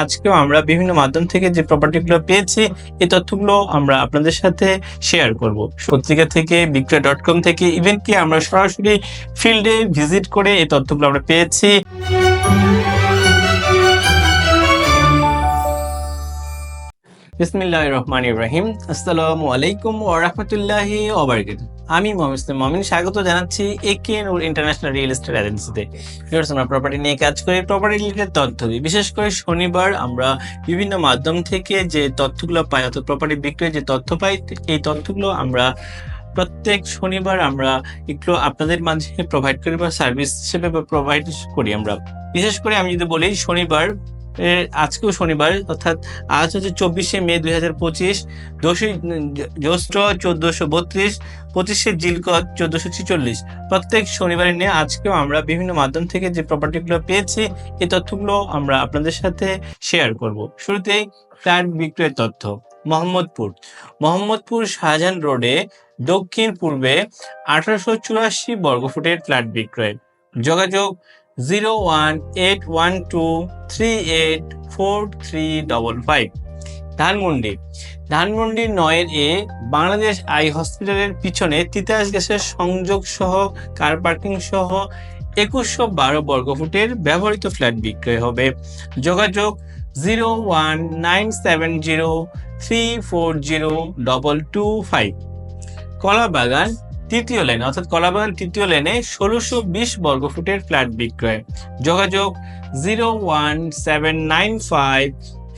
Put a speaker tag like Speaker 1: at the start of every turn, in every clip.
Speaker 1: আজকেও আমরা বিভিন্ন মাধ্যম থেকে যে প্রপার্টিগুলো পেয়েছি, এই তথ্যগুলো আমরা আপনাদের সাথে শেয়ার করব। পত্রিকা থেকে, বিক্রয় ডট কম থেকে ইভেন কি আমরা সরাসরি ফিল্ডে ভিজিট করে এই তথ্যগুলো আমরা পেয়েছি। বিসমিল্লাহ রহমান ইব্রাহিম আসসালামু আলাইকুম ওয়া রাহমাতুল্লাহি ওয়া বারাকাতুহু। আমি মোহাম্মদ মমিন স্বাগত জানাচ্ছি একে নূর ইন্টারন্যাশনাল রিয়েল এস্টেট এজেন্সিতে আমরা প্রপার্টি নিয়ে কাজ করি প্রপার্টি রিলেটেড তথ্য দিই বিশেষ করে শনিবার আমরা বিভিন্ন মাধ্যম থেকে যে তথ্যগুলো পাই অর্থাৎ প্রপার্টি বিক্রয়ের যে তথ্য পাই এই তথ্যগুলো আমরা প্রত্যেক শনিবার আমরা একটু আপনাদের মাঝে প্রোভাইড করি বা সার্ভিস হিসেবে প্রোভাইড করি আমরা। বিশেষ করে আমি যদি বলি শনিবার এ, আজকেও শনিবার, অর্থাৎ আজ হচ্ছে চব্বিশে মে দুই হাজার পঁচিশ দোষী জ্যৈষ্ঠ চোদ্দশো বত্রিশ, পঁচিশে জিলকত চোদ্দশো ছিচল্লিশ। প্রত্যেক শনিবার নিয়ে আজকেও আমরা বিভিন্ন মাধ্যম থেকে যে প্রপার্টিগুলো পেয়েছি, এই তথ্যগুলো আমরা আপনাদের সাথে শেয়ার করব। শুরুতেই ফ্ল্যাট বিক্রয়ের তথ্য, মোহাম্মদপুর। মোহাম্মদপুর শাহজাহান রোডে দক্ষিণ পূর্বে আঠারোশো চুরাশি বর্গফুটের ফ্ল্যাট বিক্রয়। যোগাযোগ zero one eight one two three eight four three double five Dhanmondi. Dhanmondi নয়ের এ বাংলাদেশ আই হসপিটালের পিছনে তিতাস গ্যাসের সংযোগ সহ, কার পার্কিং সহ একুশশো বারো বর্গফুটের ব্যবহৃত ফ্ল্যাট বিক্রয় হবে। যোগাযোগ zero one nine seven zero three four zero double two five Kalabagan তৃতীয় লেন অর্থাৎ কলাবাগান তৃতীয় লেনে ষোলোশো বিশ বর্গফুটের ফ্ল্যাট বিক্রয়। যোগাযোগ zero one seven nine five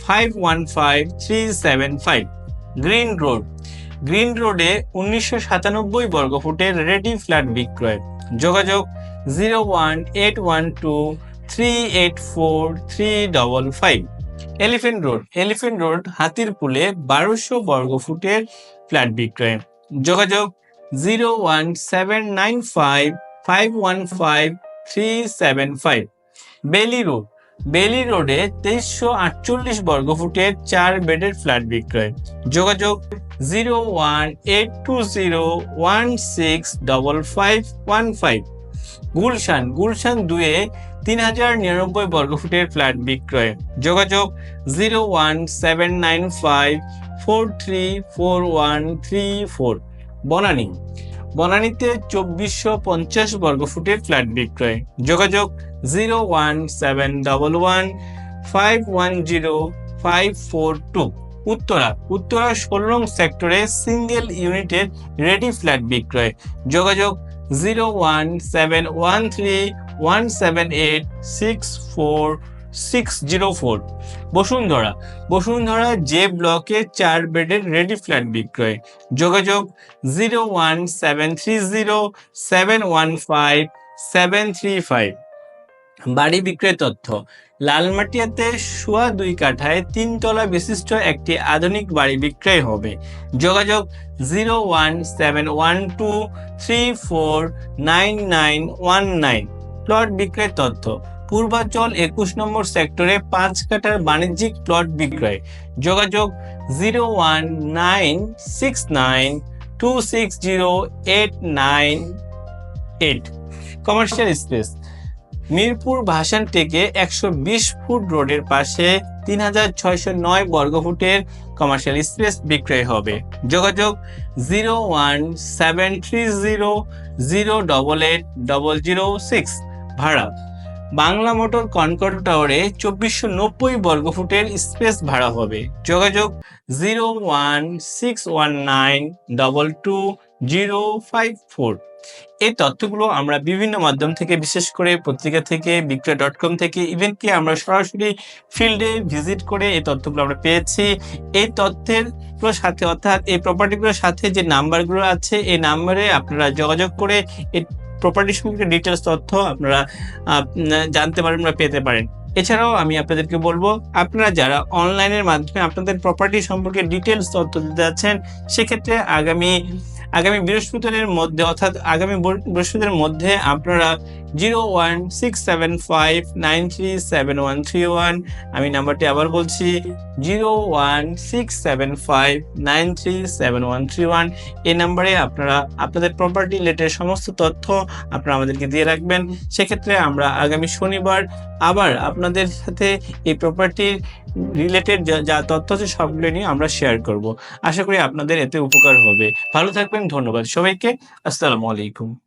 Speaker 1: five one five three seven five green road green রোডে উনিশশো সাতানব্বই বর্গফুটের রেডি ফ্ল্যাট বিক্রয়। যোগাযোগ zero one eight one two three eight four three double five elephant road elephant road হাতিরপুলে বারোশো বর্গফুটের flat বিক্রয়। যোগাযোগ zero one seven nine five five one five three seven five Bailey road Bailey রোডে তেইশশো আটচল্লিশ বর্গফুটের চার বেডের ফ্ল্যাট বিক্রয়। যোগাযোগ zero one eight two zero one six double five one five Gulshan Gulshan দুয়ে তিন হাজার নিরানব্বই বর্গফুটের ফ্ল্যাট বিক্রয়। যোগাযোগ zero one seven nine five four three four one three four Banani. বনানীতে চব্বিশশো পঞ্চাশ বর্গফুটের ফ্ল্যাট বিক্রয়। যোগাযোগ zero one seven double one five one zero five four two. Uttara. Uttara ষোলো নং সেক্টরে সিঙ্গেল ইউনিটের রেডি ফ্ল্যাট বিক্রয়। যোগাযোগ zero one seven one three one seven eight six four six zero four Bashundhara. Bashundhara যে ব্লকে চার বেডের রেডি ফ্ল্যাট বিক্রয়। যোগাযোগ zero one seven three zero seven one five seven three five বাড়ি বিক্রয় তথ্য, লালমাটিয়াতে সোয়া দুই কাঠায় তিনতলা বিশিষ্ট একটি আধুনিক বাড়ি বিক্রয় হবে। যোগাযোগ zero one seven one two three four nine nine one nine plot বিক্রয় তথ্য পূর্বাঞ্চল একুশ নম্বর সেক্টরে পাঁচ কাঠার বাণিজ্যিক প্লট বিক্রয়। যোগাযোগ zero one nine six nine two six zero nine eight. Commercial space. Mirpur ভাসান থেকে একশো বিশ ফুট রোডের পাশে তিন হাজার ছয়শো নয় বর্গফুটের কমার্শিয়াল স্পেস বিক্রয় হবে। যোগাযোগ zero one seven three zero zero double double zero six ভাড়া। বাংলা মোটর কনকর্ড টাওয়ারে চব্বিশশো নব্বই বর্গফুটের স্পেস ভাড়া হবে। যোগাযোগ zero one six one nine double two zero five four. এই তথ্যগুলো আমরা বিভিন্ন মাধ্যম থেকে, বিশেষ করে পত্রিকা থেকে, বিক্রয় ডট কম থেকে ইভেন কি আমরা সরাসরি ফিল্ডে ভিজিট করে এই তথ্যগুলো আমরা পেয়েছি। এই তথ্যের সাথে, অর্থাৎ এই প্রপার্টিগুলোর সাথে যে নাম্বারগুলো আছে, এই নাম্বারে আপনারা যোগাযোগ করে প্রপার্টি সম্পর্কে ডিটেলস তথ্য আপনারা জানতে পারেন বা পেতে পারেন। এছাড়াও আমি আপনাদেরকে বলব, আপনারা যারা অনলাইনের মাধ্যমে আপনাদের প্রপার্টি সম্পর্কে ডিটেলস তথ্য দিতে যাচ্ছেন, সেক্ষেত্রে আগামী আগামী বৃহস্পতিবারের মধ্যে, অর্থাৎ আগামী বৃহস্পতিবারের মধ্যে আপনারা zero one six seven five nine three seven one three one, আমি নাম্বারটি আবার বলছি, zero one six seven five nine three seven one three one. এই নাম্বারে আপনারা, আপনাদের প্রপার্টি রিলেটেড সমস্ত তথ্য আপনারা আমাদেরকে দিয়ে রাখবেন। সেক্ষেত্রে আমরা আগামী শনিবার আবার আপনাদের সাথে এই প্রপার্টির রিলেটেড যা তথ্য আছে সবগুলো নিয়ে আমরা শেয়ার করব। আশা করি আপনাদের এতে উপকার হবে। ভালো থাকবেন, ধন্যবাদ সবাইকে। আসসালামু আলাইকুম।